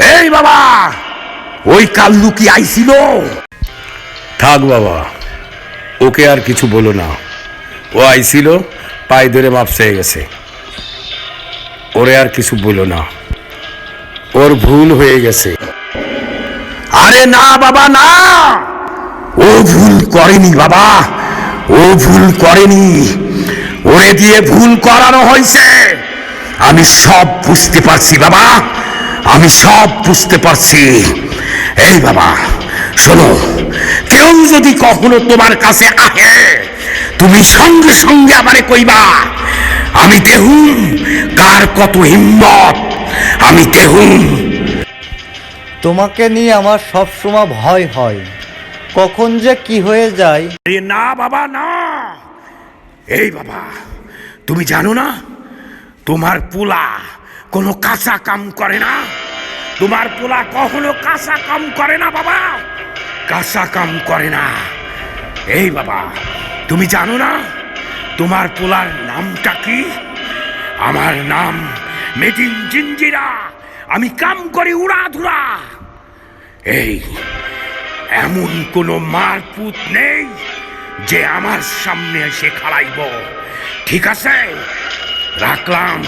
এই বাবা, ওই কাল্লু কি আইছিল? থাক বাবা, ওকে আর কিছু বলো না। ও আইছিল, পায়ে ধরে মাপ চেয়ে গেছে। ওরে আর কিছু বলো না। ওর ভুল হয়ে গেছে। আরে না বাবা, না! ও ভুল করেনি বাবা, ও ভুল করেনি। ওরে দিয়ে ভুল করানো হয়েছে আমি সব বুঝতে পারছি বাবা। আমি সব বুঝতে পারছি। এই বাবা শোনো কেউ যদি কখনো তোমার কাছে আহে তুমি সঙ্গে সঙ্গে আমারে কইবা আমি দেহুম কার কত হিম্মত আমি দেহুম তোমাকে নিয়ে আমার সবসময় ভয় হয়। কখন যে কি হয়ে যায়? আরে না বাবা না। এই বাবা তুমি জানো না তোমার পোলা কোনো কাঁচা কাম করে না? তোমার পোলা কখনো কাঁচা কাম করে না, বাবা। কাঁচা কাম করে না। এই, বাবা, তুমি জানো না তোমার পোলার নামটা কি? আমার নাম মেটিন জিঞ্জিরা। আমি কাম করি উড়া ধুরা এই, এমন কোনো মারপুত নেই যে আমার সামনে এসে খাড়াইব। ঠিক আছে? রাখলাম।